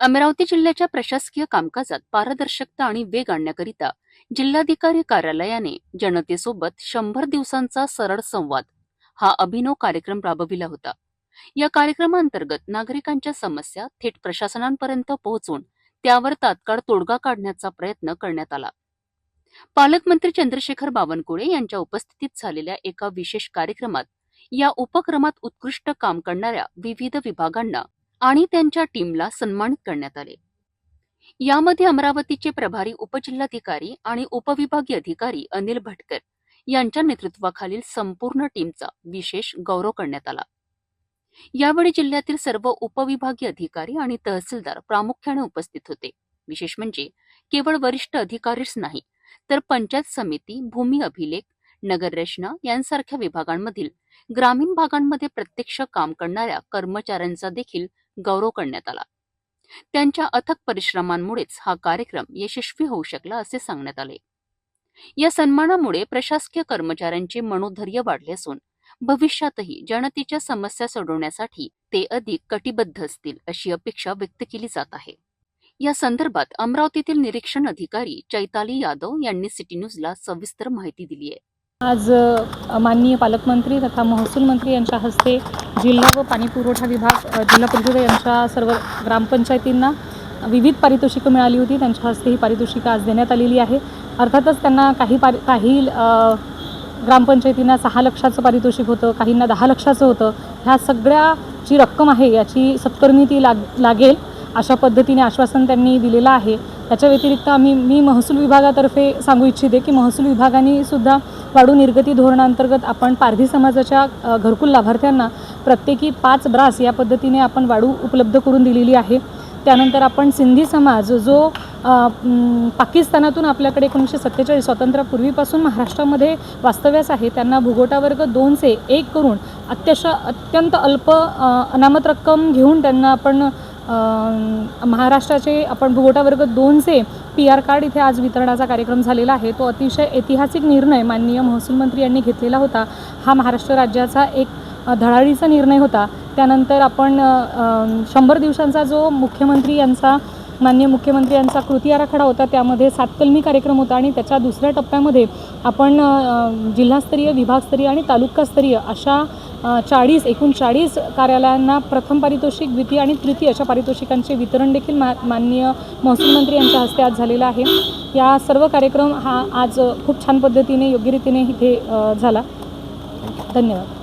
अमरावती जिल्ह्याच्या प्रशासकीय कामकाजात पारदर्शकता आणि वेग आणण्याकरिता जिल्हाधिकारी कार्यालयाने जनतेसोबत शंभर दिवसांचा सरळ संवाद हा अभिनव कार्यक्रम राबविला होता. या कार्यक्रमांतर्गत नागरिकांच्या समस्या थेट प्रशासनांपर्यंत पोहोचून त्यावर तात्काळ तोडगा काढण्याचा प्रयत्न करण्यात आला. पालकमंत्री चंद्रशेखर बावनकुळे यांच्या उपस्थितीत झालेल्या एका विशेष कार्यक्रमात या उपक्रमात उत्कृष्ट काम करणाऱ्या विविध विभागांना आणि त्यांच्या टीमला सन्मानित करण्यात आले. यामध्ये अमरावतीचे प्रभारी उपजिल्हाधिकारी आणि उपविभागीय अधिकारी अनिल भटकर यांच्या नेतृत्वाखालील संपूर्ण टीमचा विशेष गौरव करण्यात आला. यावेळी जिल्ह्यातील सर्व उपविभागीय अधिकारी आणि तहसीलदार प्रामुख्याने उपस्थित होते. विशेष म्हणजे केवळ वरिष्ठ अधिकारीच नाही तर पंचायत समिती भूमी अभिलेख नगररचना यांसारख्या विभागांमधील ग्रामीण भागांमध्ये प्रत्यक्ष काम करणाऱ्या कर्मचाऱ्यांचा देखील गौरव करण्यात आला. त्यांच्या अथक परिश्रमांमुळेच हा कार्यक्रम यशस्वी होऊ शकला असे सांगण्यात आले. या सन्मानामुळे प्रशासकीय कर्मचाऱ्यांचे मनोधैर्य वाढले असून भविष्यातही जनतेच्या समस्या सोडवण्यासाठी ते अधिक कटिबद्ध असतील अशी अपेक्षा व्यक्त केली जात आहे. या संदर्भात अमरावतीतील निरीक्षण अधिकारी चैताली यादव यांनी सिटी न्यूजला सविस्तर माहिती दिली आहे. आज माननीय पालकमंत्री तथा महसूल मंत्री यांच्या हस्ते जिल्हा व पाणी पुरवठा विभाग जिल्हा परिषद यांच्या सर्व ग्रामपंचायतींना विविध पारितोषिकं मिळाली होती. त्यांच्या हस्ते ही पारितोषिकं आज देण्यात आलेली आहे. अर्थातच त्यांना काही पारि काही ग्रामपंचायतींना सहा लक्षाचं पारितोषिक होतं काहींना दहा लक्षाचं होतं. ह्या सगळ्या जी रक्कम आहे याची सत्कर्मी ती लाग लागेल अशा पद्धतीने आश्वासन त्यांनी दिलेलं आहे. त्याच्या व्यतिरिक्त आम्ही मी महसूल विभागातर्फे सांगू इच्छिते की महसूल विभागाने सुद्धा वाढू निर्गती धोरणांतर्गत आपण पारधी समाजाच्या घरकुल लाभार्थ्यांना प्रत्येकी पाच ब्रास या पद्धतीने आपण वाढू उपलब्ध करून दिलेली आहे. त्यानंतर आपण सिंधी समाज जो पाकिस्तानातून आपल्याकडे एकोणीसशे सत्तेचाळीस स्वातंत्र्यापूर्वीपासून महाराष्ट्रामध्ये वास्तव्यास आहे त्यांना भुगोटा वर्ग दोनचे एक करून अत्यश अत्यंत अल्प अनामत रक्कम घेऊन त्यांना आपण महाराष्ट्राचे आपण भुगोटा वर्ग दोनचे पी आर कार्ड इथे आज वितरणाचा कार्यक्रम झालेला आहे. तो अतिशय ऐतिहासिक निर्णय माननीय महसूल मंत्री यांनी घेतलेला होता. हा महाराष्ट्र राज्याचा एक धडाडीचा निर्णय होता. त्यानंतर आपण शंभर दिवसांचा जो मुख्यमंत्री यांचा मान्य मुख्यमंत्री यांचा कृती आराखडा होता त्यामध्ये सातकलमी कार्यक्रम होता आणि त्याच्या दुसऱ्या टप्प्यामध्ये आपण जिल्हास्तरीय विभागस्तरीय आणि तालुकास्तरीय अशा चाळीस एकूण चाळीस कार्यालयांना प्रथम पारितोषिक द्वितीय आणि तृतीय अशा पारितोषिकांचे वितरण देखील मा माननीय महसूल मंत्री यांच्या हस्ते आज झालेला आहे. या सर्व कार्यक्रम हा आज खूप छान पद्धतीने योग्यरीतीने इथे झाला. धन्यवाद.